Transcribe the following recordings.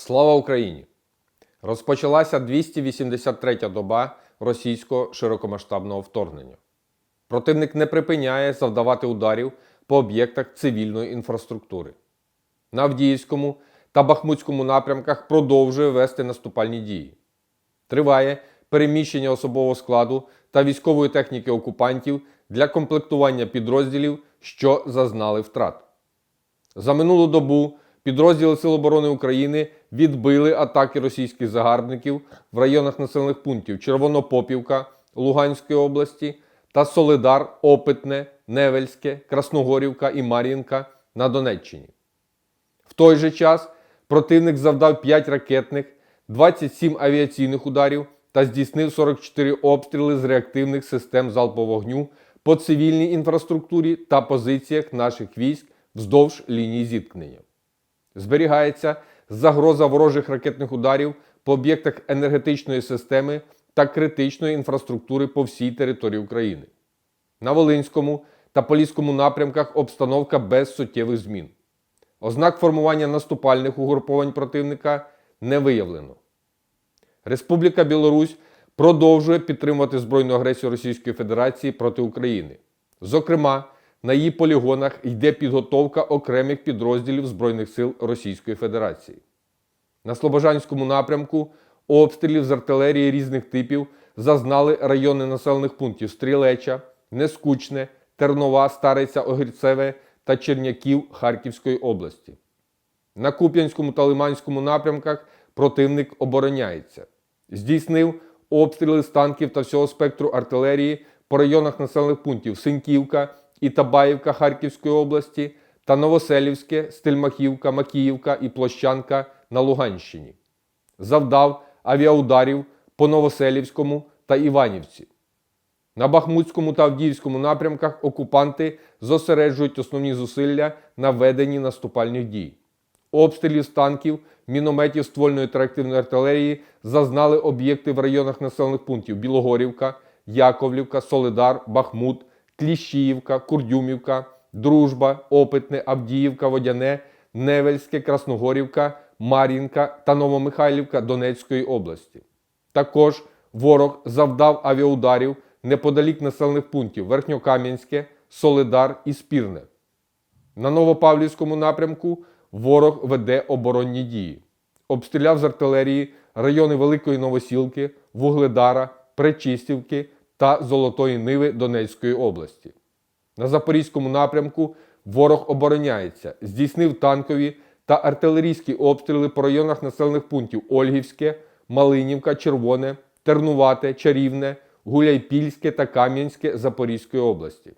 Слава Україні! Розпочалася 283-я доба російського широкомасштабного вторгнення. Противник не припиняє завдавати ударів по об'єктах цивільної інфраструктури. На Авдіївському та Бахмутському напрямках продовжує вести наступальні дії. Триває переміщення особового складу та військової техніки окупантів для комплектування підрозділів, що зазнали втрат. За минулу добу підрозділи Сил оборони України відбили атаки російських загарбників в районах населених пунктів Червонопопівка Луганської області та Солидар, Опитне, Невельське, Красногорівка і Мар'їнка на Донеччині. В той же час противник завдав 5 ракетних, 27 авіаційних ударів та здійснив 44 обстріли з реактивних систем залпового вогню по цивільній інфраструктурі та позиціях наших військ вздовж лінії зіткнення. Зберігається загроза ворожих ракетних ударів по об'єктах енергетичної системи та критичної інфраструктури по всій території України. На Волинському та Поліському напрямках обстановка без суттєвих змін. Ознак формування наступальних угруповань противника не виявлено. Республіка Білорусь продовжує підтримувати збройну агресію Російської Федерації проти України. Зокрема, на її полігонах йде підготовка окремих підрозділів Збройних сил Російської Федерації. На Слобожанському напрямку обстрілів з артилерії різних типів зазнали райони населених пунктів Стрілеча, Нескучне, Тернова, Стариця, Огірцеве та Черняків Харківської області. На Куп'янському та Лиманському напрямках противник обороняється. Здійснив обстріли з танків та всього спектру артилерії по районах населених пунктів Синьківка і Табаївка Харківської області та Новоселівське, Стельмахівка, Макіївка і Площанка на Луганщині. Завдав авіаударів по Новоселівському та Іванівці. На Бахмутському та Авдіївському напрямках окупанти зосереджують основні зусилля на веденні наступальних дій. Обстрілів з танків, мінометів ствольної та артилерії зазнали об'єкти в районах населених пунктів Білогорівка, Яковлівка, Солидар, Бахмут, Кліщіївка, Курдюмівка, Дружба, Опитне, Авдіївка, Водяне, Невельське, Красногорівка, Мар'їнка та Новомихайлівка Донецької області. Також ворог завдав авіаударів неподалік населених пунктів Верхньокам'янське, Солидар і Спірне. На Новопавлівському напрямку ворог веде оборонні дії. Обстріляв з артилерії райони Великої Новосілки, Вугледара, Пречистівки та Золотої Ниви Донецької області. На Запорізькому напрямку ворог обороняється, здійснив танкові та артилерійські обстріли по районах населених пунктів Ольгівське, Малинівка, Червоне, Тернувате, Чарівне, Гуляйпільське та Кам'янське Запорізької області.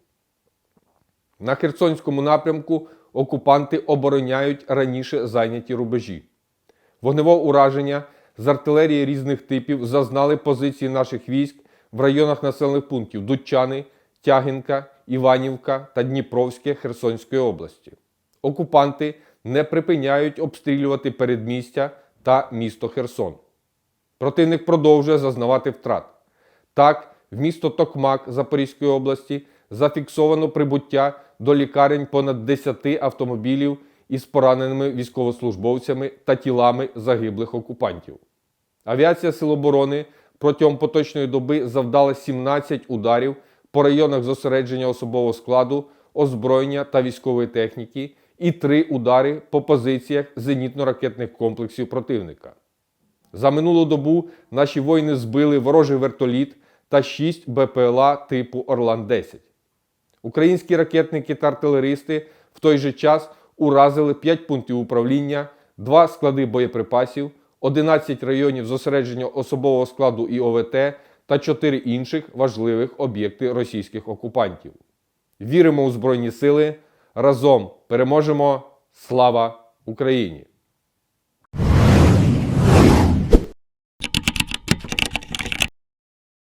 На Херсонському напрямку окупанти обороняють раніше зайняті рубежі. Вогневого ураження з артилерії різних типів зазнали позиції наших військ в районах населених пунктів Дудчани, Тягінка, Іванівка та Дніпровське Херсонської області. Окупанти не припиняють обстрілювати передмістя та місто Херсон. Противник продовжує зазнавати втрат. Так, в місто Токмак Запорізької області зафіксовано прибуття до лікарень понад 10 автомобілів із пораненими військовослужбовцями та тілами загиблих окупантів. Авіація Сил оборони протягом поточної доби завдала 17 ударів по районах зосередження особового складу, озброєння та військової техніки і 3 удари по позиціях зенітно-ракетних комплексів противника. За минулу добу наші воїни збили ворожий вертоліт та 6 БПЛА типу Орлан-10. Українські ракетники та артилеристи в той же час уразили 5 пунктів управління, 2 склади боєприпасів, 11 районів зосередження особового складу і ОВТ та 4 інших важливих об'єкти російських окупантів. Віримо у Збройні Сили. Разом переможемо! Слава Україні!